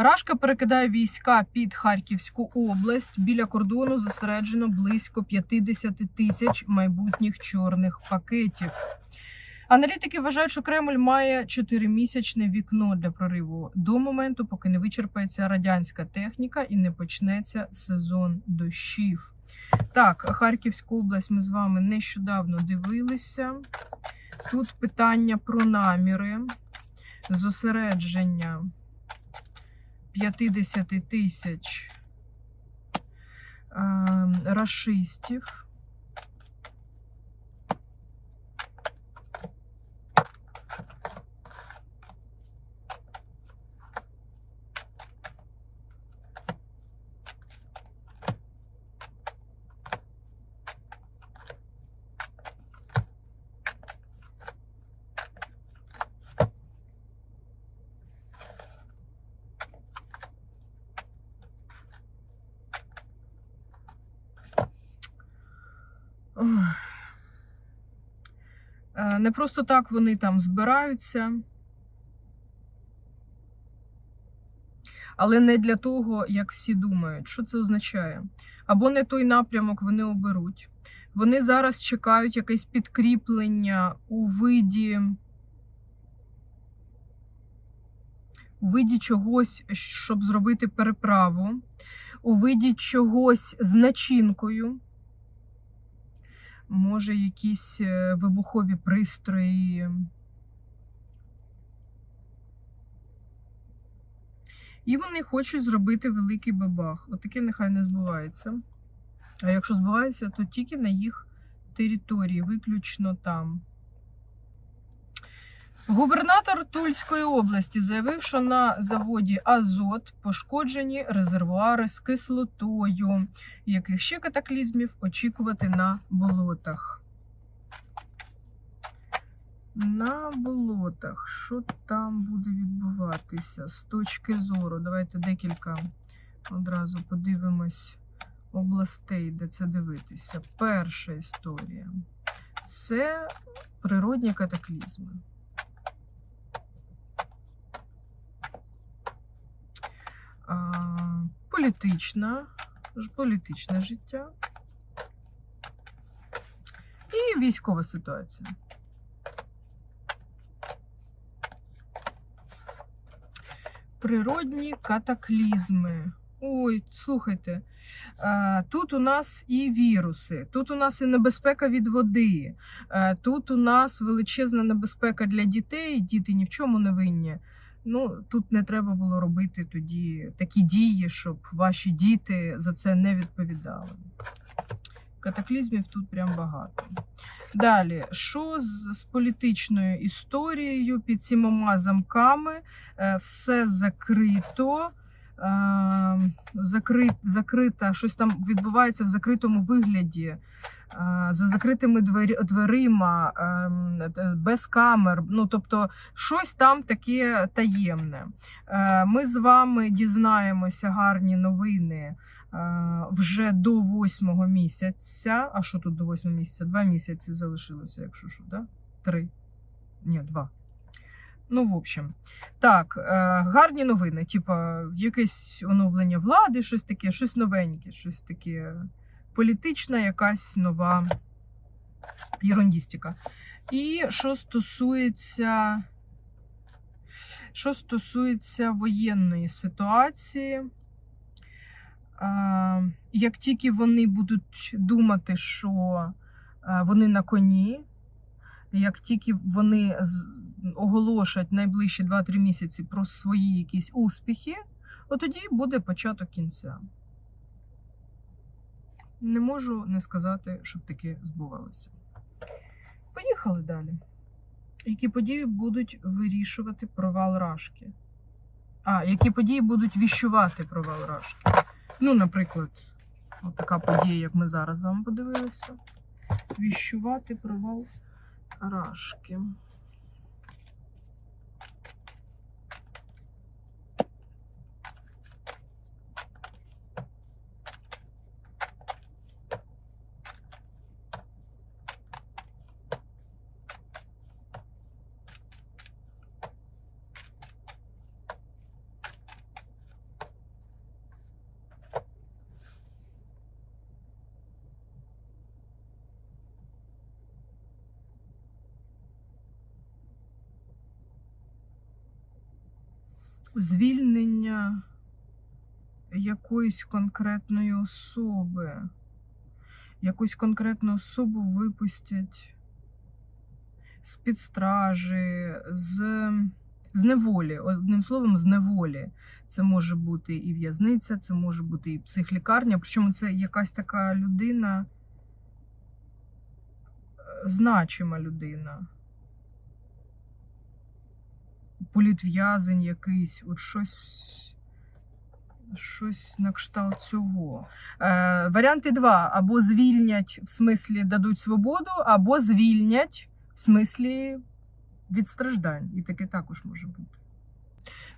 Рашка перекидає війська під Харківську область. Біля кордону зосереджено близько 50 тисяч майбутніх чорних пакетів. Аналітики вважають, що Кремль має 4-місячне вікно для прориву до моменту, поки не вичерпається радянська техніка і не почнеться сезон дощів. Так, Харківську область ми з вами нещодавно дивилися. Тут питання про наміри, зосередження 50 тисяч е, рашистів. Не просто так вони там збираються. Але не для того, як всі думають. Що це означає? Або не той напрямок вони оберуть. Вони зараз чекають якесь підкріплення у виді, у виді чогось, щоб зробити переправу, у виді чогось з начинкою може, якісь е, вибухові пристрої. І вони хочуть зробити великий бабах. Отаке нехай не збувається. А якщо збувається, то тільки на їх території, виключно там. Губернатор Тульської області заявив, що на заводі Азот пошкоджені резервуари з кислотою, яких ще катаклізмів очікувати на болотах. На болотах, що там буде відбуватися з точки зору? Давайте декілька одразу подивимось областей, де це дивитися. Перша історія це природні катаклізми. Політична, політичне життя і військова ситуація. Природні катаклізми. Ой, слухайте, тут у нас і віруси, тут у нас і небезпека від води, тут у нас величезна небезпека для дітей, діти ні в чому не винні. Ну, тут не треба було робити тоді такі дії, щоб ваші діти за це не відповідали. Катаклізмів тут прям багато. Далі, що з, з політичною історією під сімома замками? Е, все закрито. Е, закрит, закрита, щось там відбувається в закритому вигляді, е, за закритими дверима, е, без камер. Ну, тобто, щось там таке таємне. Е, Ми з вами дізнаємося гарні новини е, вже до восьмого місяця. А що тут до восьмого місяця? Два місяці залишилося, якщо що, да? Три. Ні, два. Ну, в общем, так, е, гарні новини, типа якесь оновлення влади, щось таке, щось новеньке, щось таке політична, якась нова єрундістика. І що стосується, що стосується воєнної ситуації, е, як тільки вони будуть думати, що е, вони на коні, як тільки вони оголошать найближчі 2-3 місяці про свої якісь успіхи, от тоді буде початок кінця. Не можу не сказати, щоб таке збувалося. Поїхали далі. Які події будуть вирішувати провал Рашки? А, які події будуть віщувати провал Рашки? Ну, наприклад, от така подія, як ми зараз з вами подивилися. Віщувати провал Рашки. Звільнення якоїсь конкретної особи. Якусь конкретну особу випустять з-під стражі, з, з неволі. Одним словом, з неволі. Це може бути і в'язниця, це може бути і психлікарня. Причому це якась така людина, е, значима людина. Політв'язень якийсь, от щось. Щось на кшталт цього. Е, варіанти два: або звільнять, в смислі дадуть свободу, або звільнять в смислі від страждань. І таке також може бути.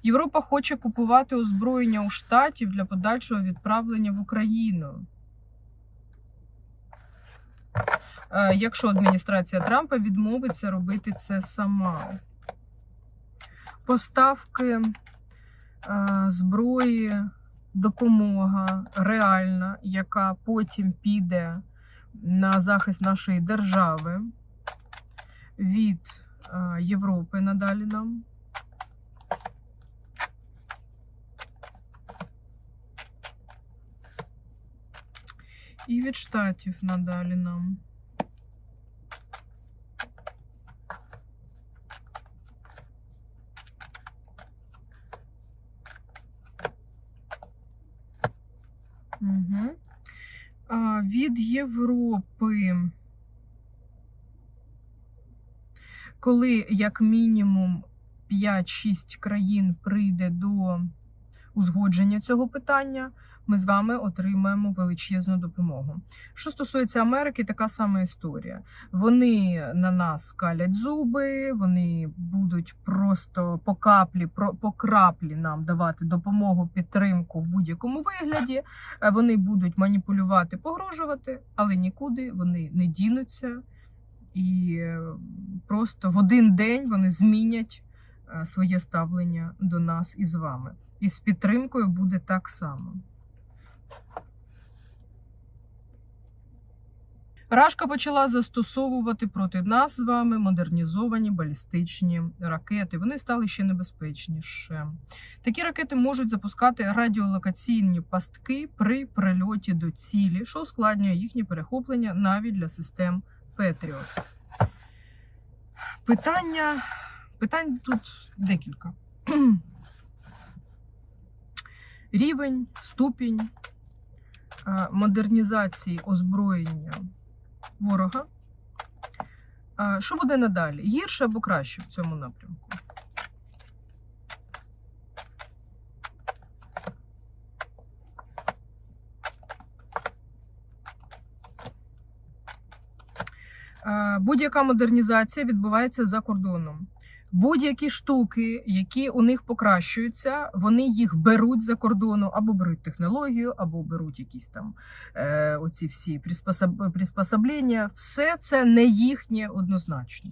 Європа хоче купувати озброєння у штатів для подальшого відправлення в Україну. Е, Якщо адміністрація Трампа відмовиться робити це сама. Поставки е, зброї, допомога реальна, яка потім піде на захист нашої держави від е, Європи надалі нам. І від штатів надалі нам. Угу. А, від Європи. Коли як мінімум 5-6 країн прийде до узгодження цього питання, ми з вами отримаємо величезну допомогу. Що стосується Америки, така сама історія. Вони на нас скалять зуби, вони будуть просто по каплі, по краплі нам давати допомогу, підтримку в будь-якому вигляді. Е, Вони будуть маніпулювати, погрожувати, але нікуди вони не дінуться. І е, просто в один день вони змінять е, своє ставлення до нас і з вами. І з підтримкою буде так само. Рашка почала застосовувати проти нас з вами модернізовані балістичні ракети. Вони стали ще небезпечніше. Такі ракети можуть запускати радіолокаційні пастки при прильоті до цілі, що ускладнює їхнє перехоплення навіть для систем Петріот. Питання, питань тут декілька. Рівень, ступінь модернізації озброєння ворога. Е, Що буде надалі? Гірше або краще в цьому напрямку? Е, Будь-яка модернізація відбувається за кордоном. Будь-які штуки, які у них покращуються, вони їх беруть за кордону, або беруть технологію, або беруть якісь там е, оці всі приспособ... приспособлення. Все це не їхнє однозначно.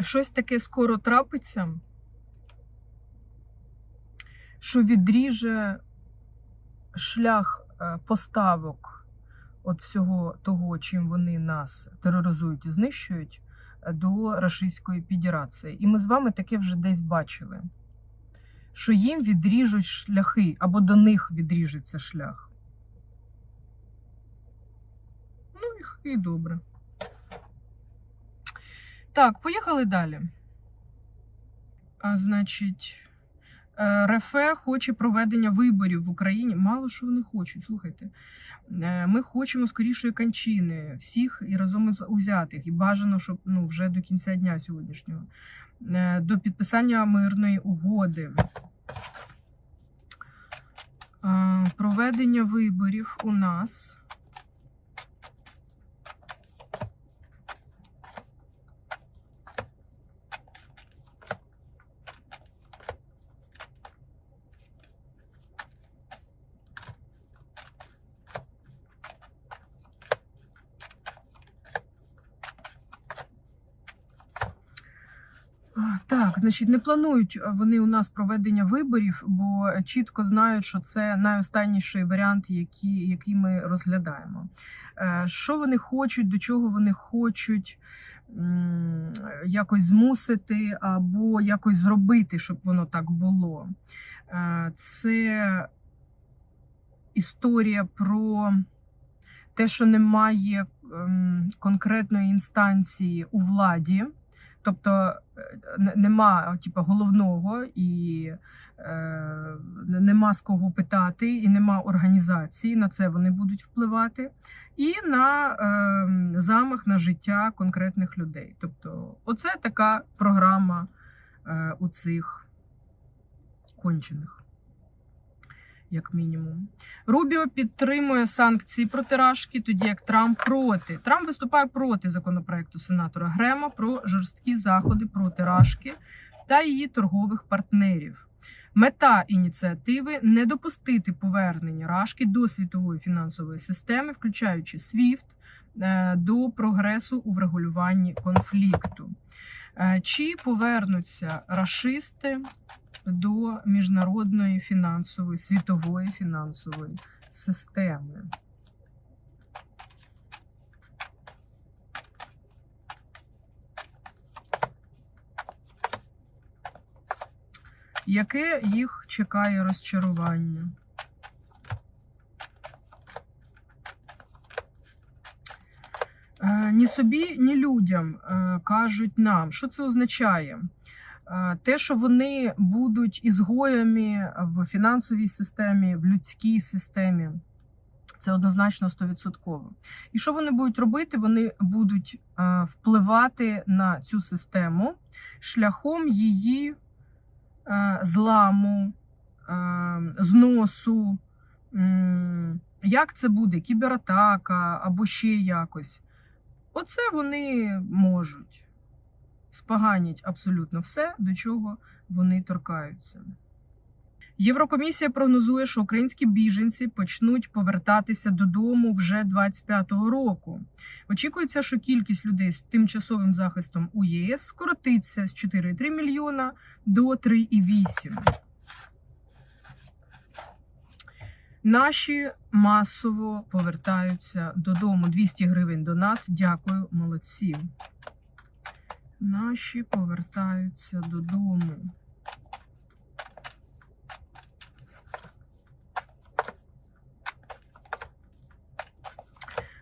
Щось таке скоро трапиться, що відріже шлях е, поставок от всього того, чим вони нас тероризують і знищують, е, до Російської Федерації. І ми з вами таке вже десь бачили, що їм відріжуть шляхи або до них відріжеться шлях. Ну, і добре. Так, поїхали далі. А, значить, е, РФ хоче проведення виборів в Україні. Мало що вони хочуть, слухайте. Е, Ми хочемо скорішої кончини всіх і разом узятих. І бажано, щоб ну, вже до кінця дня сьогоднішнього. Е, До підписання мирної угоди. Проведення виборів у нас. Так, значить, не планують вони у нас проведення виборів, бо чітко знають, що це найостанніший варіант, який, який ми розглядаємо. Е, Що вони хочуть, до чого вони хочуть якось змусити або якось зробити, щоб воно так було. Е, Це історія про те, що немає ем, конкретної інстанції у владі. Тобто е, нема типу, головного і е, нема з кого питати, і нема організації. На це вони будуть впливати, і на е, замах на життя конкретних людей. Тобто, оце така програма е, у цих кончених. Як мінімум, Рубіо підтримує санкції проти Рашки, тоді як Трамп проти. Трамп виступає проти законопроекту сенатора Грема про жорсткі заходи проти Рашки та її торгових партнерів. Мета ініціативи не допустити повернення Рашки до світової фінансової системи, включаючи SWIFT, е, до прогресу у врегулюванні конфлікту. Е, Чи повернуться рашисти до міжнародної фінансової світової фінансової системи? Яке їх чекає розчарування? Е, Ні собі, ні людям е, кажуть нам, що це означає? Е, Те, що вони будуть ізгоями в фінансовій системі, в людській системі, це однозначно 100%. І що вони будуть робити? Вони будуть е, впливати на цю систему шляхом її е, зламу, зносу. Як це буде? Кібератака або ще якось. Оце вони можуть. Споганять абсолютно все, до чого вони торкаються. Єврокомісія прогнозує, що українські біженці почнуть повертатися додому вже 25-го року. Очікується, що кількість людей з тимчасовим захистом у ЄС скоротиться з 4,3 мільйона до 3,8. Наші масово повертаються додому. 200 гривень донат. Дякую, молодці. Наші повертаються додому.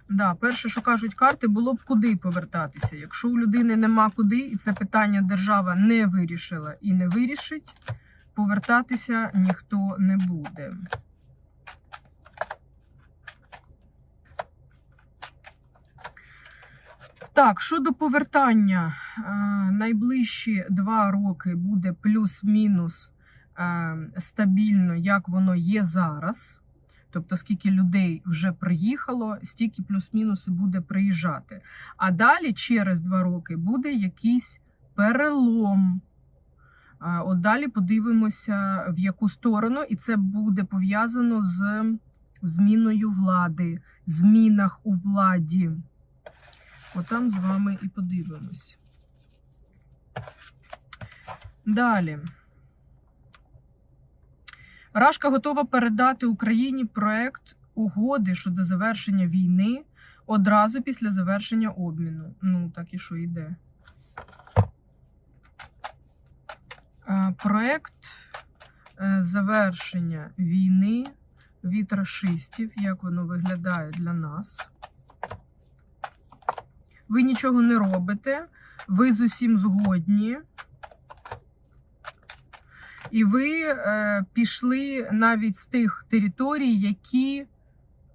Да, перше, що кажуть карти, було б куди повертатися. Якщо у людини нема куди, і це питання держава не вирішила і не вирішить, повертатися ніхто не буде. Так, щодо повертання, е, найближчі два роки буде плюс-мінус е, стабільно, як воно є зараз. Тобто, скільки людей вже приїхало, стільки плюс-мінус буде приїжджати. А далі, через два роки, буде якийсь перелом. От далі подивимося, в яку сторону, і це буде пов'язано з зміною влади, змінах у владі. Отам з вами і подивимось. Далі. Рашка готова передати Україні проект угоди щодо завершення війни одразу після завершення обміну. Ну, так і що йде. Проект е, завершення війни від рашистів, як воно виглядає для нас. Ви нічого не робите, ви з усім згодні. І ви е, пішли навіть з тих територій, які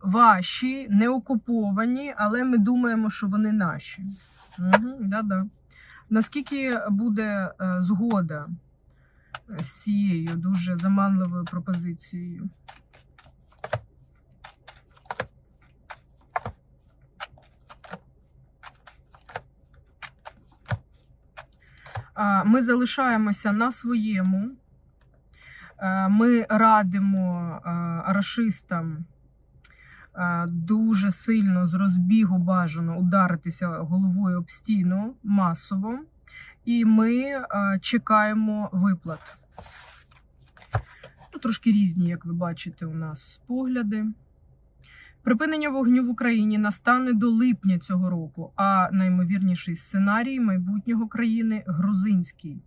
ваші, не окуповані, але ми думаємо, що вони наші. Угу, да-да. Наскільки буде е, згода з цією дуже заманливою пропозицією? Ми залишаємося на своєму. Е, Ми радимо е, рашистам е, дуже сильно з розбігу бажано ударитися головою об стіну масово. і ми чекаємо виплат. Трошки різні, як ви бачите, у нас погляди. Припинення вогню в Україні настане до липня цього року, а наймовірніший сценарій майбутнього країни грузинський.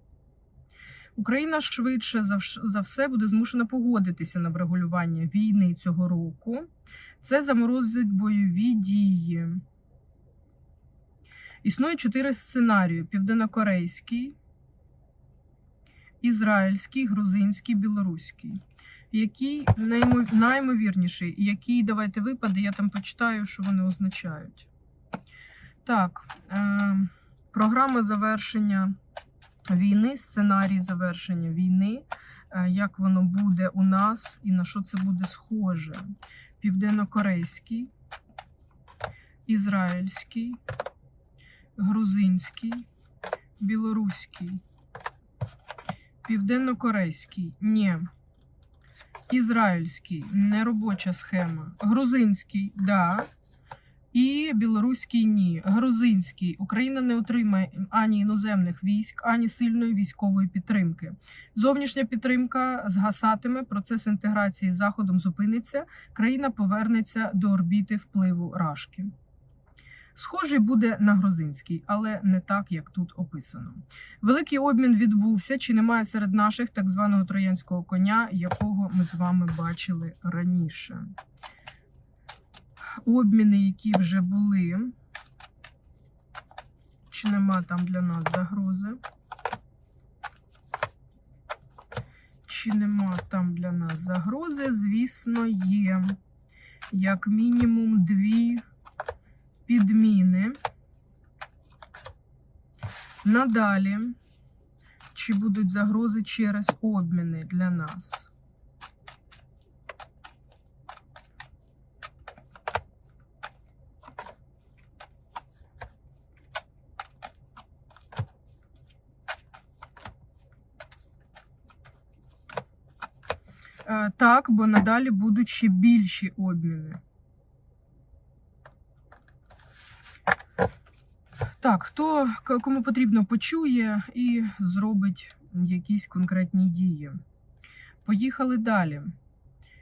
Україна швидше за все буде змушена погодитися на врегулювання війни цього року. Це заморозить бойові дії. Існує чотири сценарії: південнокорейський, ізраїльський, грузинський, білоруський. Який наймо- наймовірніший, який давайте випади, я там почитаю, що вони означають. Так, е, програма завершення війни, сценарій завершення війни, е, як воно буде у нас і на що це буде схоже. Південно-корейський, ізраїльський, грузинський, білоруський, південно-корейський. Ні. Ізраїльський неробоча схема. Грузинський, да. І білоруський ні. Грузинський. Україна не отримає ані іноземних військ, ані сильної військової підтримки. Зовнішня підтримка згасатиме, процес інтеграції з Заходом зупиниться, країна повернеться до орбіти впливу Рашки. Схожий буде на грузинський, але не так, як тут описано. Великий обмін відбувся. Чи немає серед наших так званого троянського коня, якого ми з вами бачили раніше? Обміни, які вже були. Чи нема там для нас загрози? Чи нема там для нас загрози? Звісно, є. Як мінімум дві підміни. Надалі, чи будуть загрози через обміни для нас? Е, Так, бо надалі будуть ще більші обміни. Так, хто кому потрібно, почує і зробить якісь конкретні дії. Поїхали далі.